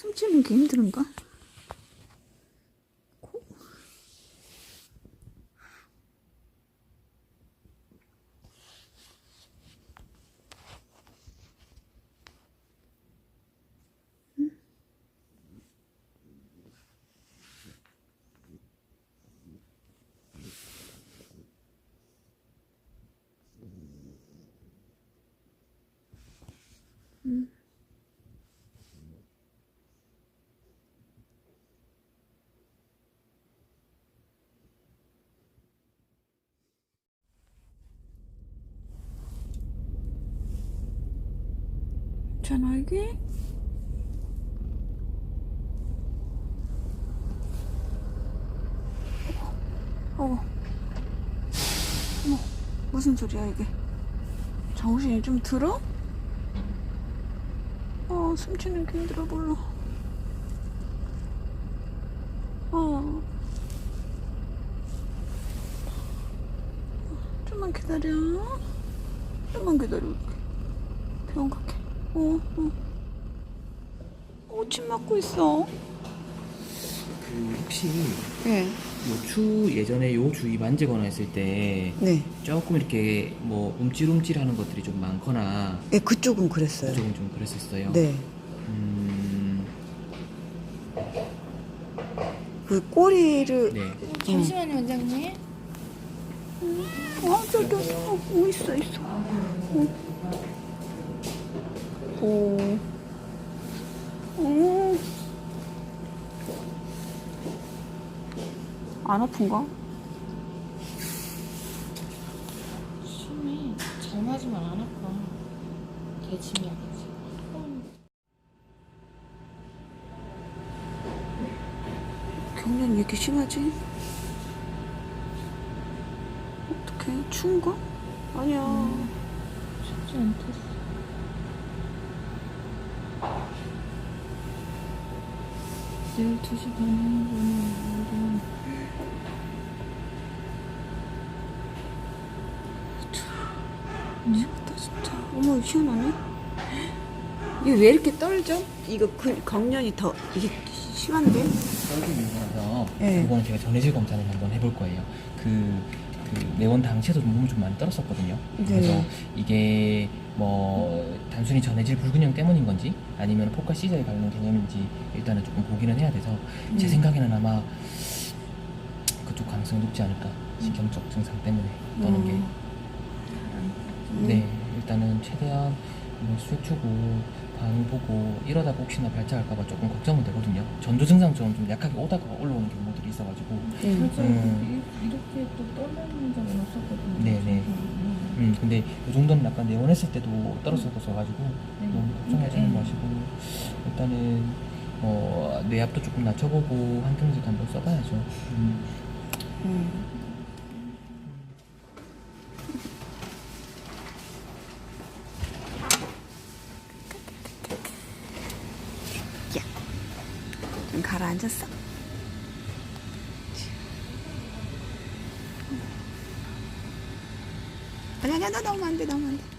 숨쉬는 게 힘든가? 괜찮아 이게? 어. 어머, 무슨 소리야 이게? 정신이 좀 들어? 어, 숨쉬는 게 힘들어 보여. 어. 좀만 기다려. 좀만 기다려. 병원 갈게. 어, 어. 어, 침 맞고 있어. 그 혹시 네. 요추 예전에 요 주위 만지거나 했을 때 네. 조금 이렇게 뭐 움찔움찔하는 것들이 좀 많거나 네, 그쪽은 그랬어요. 그쪽은 좀 그랬었어요. 네. 음, 그 꼬리를. 네. 잠시만요, 원장님. 어, 저기, 어, 어, 있어, 있어. 어. 오. 오. 안 아픈가? 심해. 잘 맞으면 안 아파. 개침이야, 개침. 경련이 왜 이렇게 심하지? 어떡해, 추운가? 아니야. 쉽지 않겠어. 내일 2시 반에 하는 거는 미쳤다, 진짜. 어머, 희한하네. 이게 왜 이렇게 떨죠? 이거 그 경련이 더, 이게 심한데? 떨기 위해서 네. 이번에 제가 전해질 검사를 한번 해볼 거예요. 그, 그 내원 당시에도 몸을 좀 많이 떨었었거든요. 네. 그래서 이게 뭐 단순히 전해질 불균형 때문인 건지 아니면 포카 시저에 관련 개념인지 일단은 조금 보기는 해야 돼서 제 음. 생각에는 아마 그쪽 가능성이 높지 않을까 신경적 증상 때문에 떠는 게 음. 네, 일단은 최대한 뭐 수액 주고 방 보고 이러다가 혹시나 발작할까봐 조금 걱정은 되거든요. 전조 증상처럼 좀 약하게 오다가 올라오는 경우들이 있어가지고. 음. 진짜 음. 이- 이렇게 또 떨리는 적은 없었거든요. 네네. 음. 음, 근데 이 정도는 약간 내원했을 때도 떨었었어가지고 네. 너무 걱정하지는 네. 마시고 일단은 어, 뇌압도 조금 낮춰보고 한경직 한번 써봐야죠. 음. 음. 야, 좀 가라앉았어. 아니, 아니, 나 너무 안 돼, 너무 안 돼.